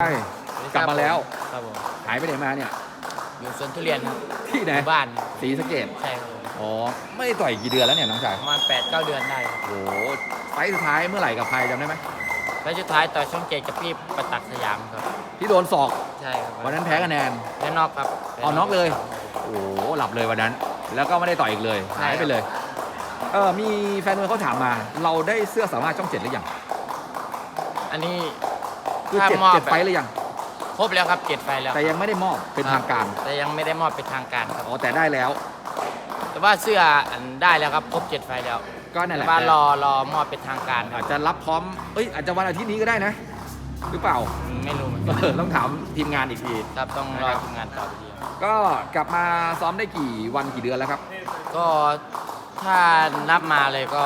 ใช่กลับมาแล้วครับผมหายไปไหนมาเนี่ย อยู่สวนทุเรียนครับที่ไหนหมู่บ้านสีสะเกดใช่ครับผมอ๋อ ไม่ได้ต่อยกี่เดือนแล้วเนี่ยน้องชายประมาณ8ปดเเดือนได้ครับโอ้โหไฟล์สุดท้ายเมื่อไหร่กับใครจำได้ไหมแล้วสุดท้ายต่อยช่องเจ็ดกับพี่ประตักสยามครับ ที่โดนศอกใช่ครับวันนั้นแพ้คะแนน แพ้นอกครับเอาน็อกเลย โอ้โหหลับเลยวันนั้น แล้วก็ไม่ได้ต่อยอีกเลยใช่หายไปเลยเออมีแฟนมวยเขาถามมา เราได้เสื้อสามารถช่องเจ็ดหรือยังอันนี้ คือถ้าเจ็ดมอบเจ็ดไฟล์หรือยัง ครบแล้วครับเจ็ดไฟล์แล้วแต่ยังไม่ได้มอบเป็นทางการ แต่ยังไม่ได้มอบเป็นทางการครับ อ๋อแต่ได้แล้ว แต่ว่าเสื้ออันได้แล้วครับครบเจ็ดไฟล์แล้วก็นั่นแหแต่ละว่ารอรอมอบเป็นทางการครัอาบจจะรับพร้อม เอ้ยอาจจะวันอาทิตย์นี้ก็ได้นะ หรือเปล่าอืมไม่รู้เหมือนเอกันอต้องถามทีมงานอีกที ครับต้องรอนะครับทำงานต่อไปทีก็กลับมาซ้อมได้กี่วันกี่เดือนแล้วครับ ก็ถ้านับมาเลยก็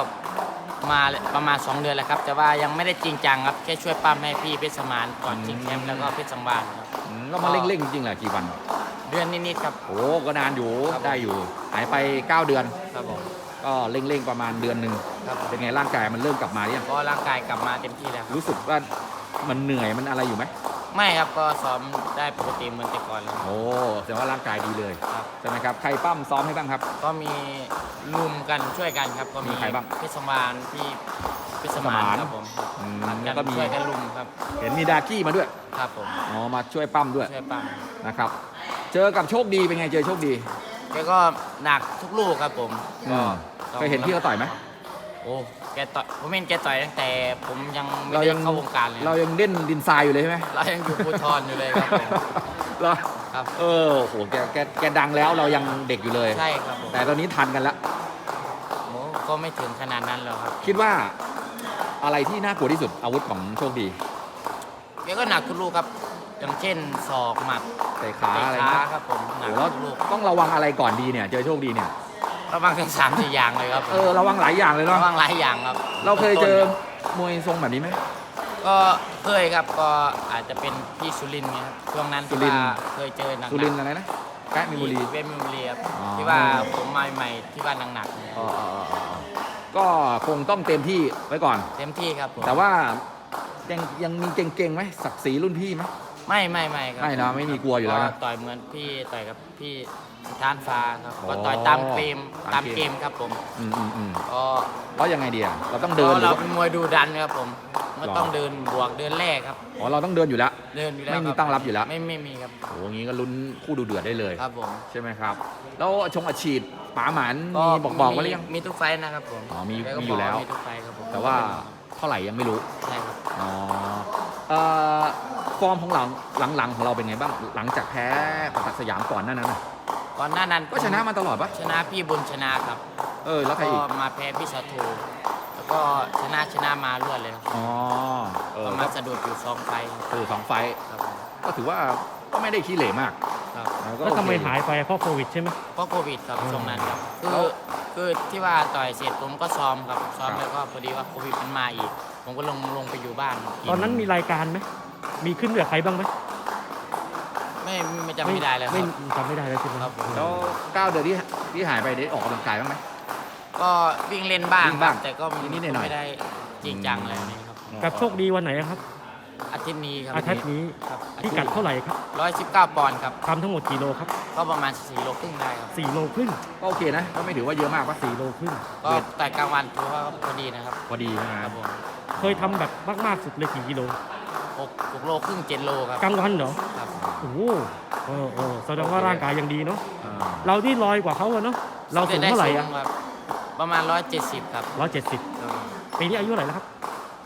มาประมาณ 2 เดือนแล้วครับ แต่ว่ายังไม่ได้จริงจังครับแค่ช่วยปั้มให้พี่เพชรสมานก่อนชิงแชมป์แล้วก็เพชรสังวานครับอืมก็มาเร่งๆจริงๆแหละกี่วันเดือนนิดๆครับ โอ้ก็นานอยู่ครับ ได้อยู่ หายไป 9 เดือน ครับผมก็เร่งๆประมาณเดือนหนึ่งครับผมเป็นไงร่างกายมันเริ่มกลับมาหรือยังก็ร่างกายกลับมาเต็มที่แล้วครับรู้สึกว่ามันเหนื่อยมันอะไรอยู่ไหม ไม่ครับก็ซ้อมได้ปกติเหมือนแต่ก่อนเลยโอ้แสดงว่าร่างกายดีเลยครับ ใช่ไหมครับใครปั้มซ้อมให้บ้างครับ ก็มีรุมกันช่วยกันครับ ก็มีมีใครบ้างเพชรสมานพี่เพชรสมานสมานครับผมอืมผัดแล้วก็กันมีช่วยกันรุมครับเห็นมีดากี้มาด้วยครับผมอ๋อมาช่วยปั้มด้วยช่วยปั้มนะครับ เจอกับโชคดีเป็นไงเจอโชคดีแกก็หนักทุกลูกครับผม อืมเคยเห็นพี่เขาต่อยไหม โอ้แกต่อยผมเห็นแกต่อยตั้งแต่ผมยังไม่เราได้ยังเข้าวงการเลยเรายังเล่นดินทรายอยู่เลยใช่ไหมเรายังอยู่ภูทรอยู่เลยครับผม เหรอครับ เออโอ้โหแกแกแกดังแล้วเรายังเด็กอยู่เลย ใช่ครับผมแต่ตอนนี้ทันกันแล้วโอ้ก็ไม่ถึงขนาดนั้นหรอกครับคิดว่าอะไรที่น่ากลัวที่สุดอาวุธของโชคดีแกก็หนักทุกลูกครับ อย่างเช่นศอกหมัดเตะขาเตะอะไรขานะครับผมหนัโอ้กโหแล้วทุกลูก ต้องระวังอะไรก่อนดีเนี่ยเจอโชคดีเนี่ย ระวังทั้งสามสี่อย่างเลยครับผมเออระวังหลายอย่างเลยเนาะระวังหลายอย่างครับเราเคยเจอต้นมวยทรงแบบนี้ไหมๆก็เคยครับก็อาจจะเป็นพี่สุรินทร์ไงครับช่วงนั้นสุที่รินทร์ว่าเคยเจอหนักๆสุรินทร์อะไรนะแกะมินบุรีเวมมินบุรีครับอ๋อที่ว่าผมมาใหม่ๆที่ว่าหนักๆเนี่ยอ๋ออ๋ออ๋ออ๋อก็คงต้องเต็มที่ไว้ก่อน เต็มที่ครับผมแต่ว่ายังยังมีเก่งๆไหมศักดิ์ศรีรุ่นพี่ไหม ไม่ไม่ไม่ครับไม่นะไม่มีกลัวอยู่แล้วนะก็ต่อยเหมือนพี่ต่อยกับพี่ทานฟ้าครับอ๋อก็ต่อยตามเกมตาตามมเกเกมมครับผมอืมอืมอืมก็เพราะยังไงดีอะเราต้องก็เดินหรือเราว่าเป็นมวยดูดันครับผมก็หรอ ต้องเดินบวกเดินแรกครับ อ๋อเราต้องเดินอยู่แล้ว เดินอยู่แล้วไม่มีคตั้งรับอยู่แล้ว ไม่ไม่มีครับโอ้โหงี้ก็ลุ้นคู่ดูเดือดได้เลย ครับผมใช่ไหมครับ แล้วชงอัดฉีดป๋าหมานก็มีบอกบอกไว้หรือยัง มีทุกไฟท์นะครับผมอ๋อมีแกก็มีอยู่แล้ว บกามีทุกไฟท์ครับผมแต่ว่าเท่าไหร่ยังไม่รู้ใช่ครับอ๋อเอ่อ ฟอร์มของหลังหลังๆของเราเป็นไงบ้างหลังจากแพ้ประตักสยามก่อนหนั้นนะก่อนหน้านั้นก็ชนะมาตลอดปะชนะพี่บุญชนะครับ เออ แล้วใครก็อีกมาแพ้พี่ชาทูแล้วก็ชนะชนะมารวดเลยครับอ๋อเออก็ก็มาสะดุดอยู่สองไฟท์คือสองไฟท์ครับผมก็ถือว่าก็ไม่ได้ขี้เหร่มากครับนะก็แล้วทำไมโอเคหายไปเพราะโควิดใช่ไหม เพราะโควิดครับอืมช่วงนั้นครับคืแล้อว คือที่ว่าต่อยเสร็จผมก็ซ้อมครับซ้อมครับแล้วก็พอดีว่าโควิดมันมาอีก ผมก็ลงลงไปอยู่บ้านตอนนั้นมีรายการไหม มีขึ้นเหลือใครบ้างไหมไม่ไม่จำไม่ได้เลยคไม่รับจำไม่ได้แล้วใช่ไหมครับผม แล้วเก้าเดือนที่ที่หายไปได้ออกกำลังกายบ้างไหม ก็วิ่งเล่นบ้างวิ่งบ้างครับแต่ก็นิดๆหน่อยๆ ไม่ได้จริงจังอะไรนี้ครับกับโชคดีวันไหนครับอาทิตย์นี้ครับอาทิตย์นี้ครับพิกัดเท่าไหร่ครับร้อยสิบเก้าปอนด์ครับทำทั้งหมดกี่โลครับก็ประมาณสี่โลครึ่งได้ครับ4โลครึ่งก็โอเคนะ ก็ไม่ถือว่าเยอะมากปะ4โลครึ่งก็แต่กลางวันถือว่าพอดีนะครับพอดีใช่ไหมครับผมเคยทำแบบมากๆสุดเลยกี่กิโล หกหกโลครึ่งเจ็ดโลครับกลางวันเหรอครับ โอ้โหเออเออแสดงว่าร่างกายยังดีเนาะอ่าเราที่ลอยกว่าเขาอะเนาะเราสูงเท่าไหร่อะด้สูงครับประมาณร้อยเจ็ดสิบครับร้อยเจ็ดสิบปีนี้อายุเท่าไหร่แล้วครับ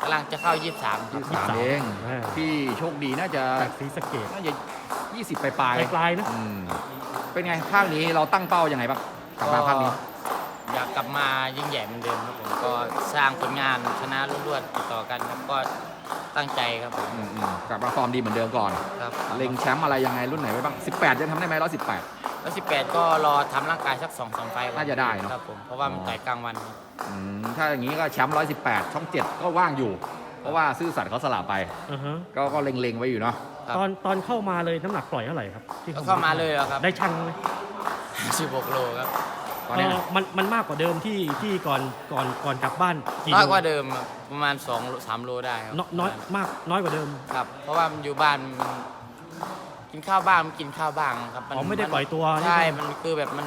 กำลังจะเข้ายี่สิบสามครับยี่สิบสามเองอ่า พี่โชคดีน่าจะจากศรีสะเกดน่าจะยี่สิบปลายปลายๆปลายๆนะอืมเป็นไงภาคนี้เราตั้งเป้ายังไงบ้างกลับมาภาคนี้ อยากกลับมายิ่งใหญ่เหมือนเดิมครับผมก็สร้างผลงานชนะรวดๆติดต่อกันครับก็ ตั้งใจครับผม อืมอืมกลับมาฟอร์มดีเหมือนเดิมก่อนครับเล็งแชมป์อะไรยังไงรุ่นไหนไว้บ้าง 18 จะทำได้ไหม118แล้วสิบแปดก็รอทำร่างกายสักสองสามไฟล์ก่อน่าจะได้เนอะครับผมเพราะว่ามันอ๋อ ต่อยกลางวันครับอืมถ้าอย่างนี้ก็แชมป์118ช่อง7ก็ว่างอยู่ เพราะว่าซื่อสัตย์เขาสลับไป อ่าฮะก็ก็เล็งๆไว้อยู่เนาะครับตอนตอนเข้ามาเลยน้ำหนักปล่อยเท่าไหร่ครับที่ก็เข้ามาเลยเหรอครับได้ชั่งไหมสิบหกโลครับ ตอนเนี้ยเอ่อมันมันมากกว่าเดิมที่ที่ก่อนก่อนก่อนกลับบ้านกี่น้อยโลกว่าเดิมครับประมาณ2โล3โลได้ครับน้อยน้อยมากน้อยกว่าเดิมครับ เพราะว่ามันอยู่บ้านมันกินข้าวบ้างมันกินข้าวบ้างครับนอ๋อไม่ได้ปล่อยตัวใช่ใช่ไหมมันคือแบบมัน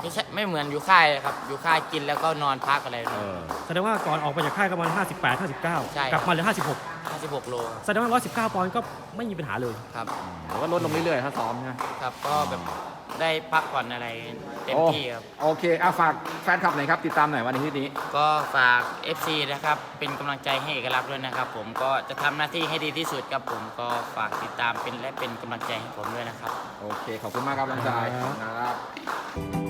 ไม่ใช่ไม่เหมือนอยู่ค่ายครับ อยู่ค่ายกินแล้วก็นอนพักอะไรเออแสดงว่าก่อนออกไปจากค่ายก็ประมาณ58 59 ใช่ กลับมาเหลือ 56โล56แสดงว่า119ปอนด์ก็ไม่มีปัญหาเลย ครับ แล้วก็ลดลงเรื่อยๆถ้าซ้อมนะครับก็แบบ ได้พักผ่อนอะไรเต็มที่ครับ โอเคอะฝากแฟนคลับหน่อยครับ ติดตามหน่อยวันอาทิตย์นี้ ก็ฝาก FC นะครับ เป็นกำลังใจให้เอกลักษณ์ด้วยนะครับ ผมก็จะทำหน้าที่ให้ดีที่สุดครับผมก็ฝากติดตามเป็นและเป็นกำลังใจให้ผมด้วยนะครับ โอเค ขอบคุณมากครับน้องชายครับครับ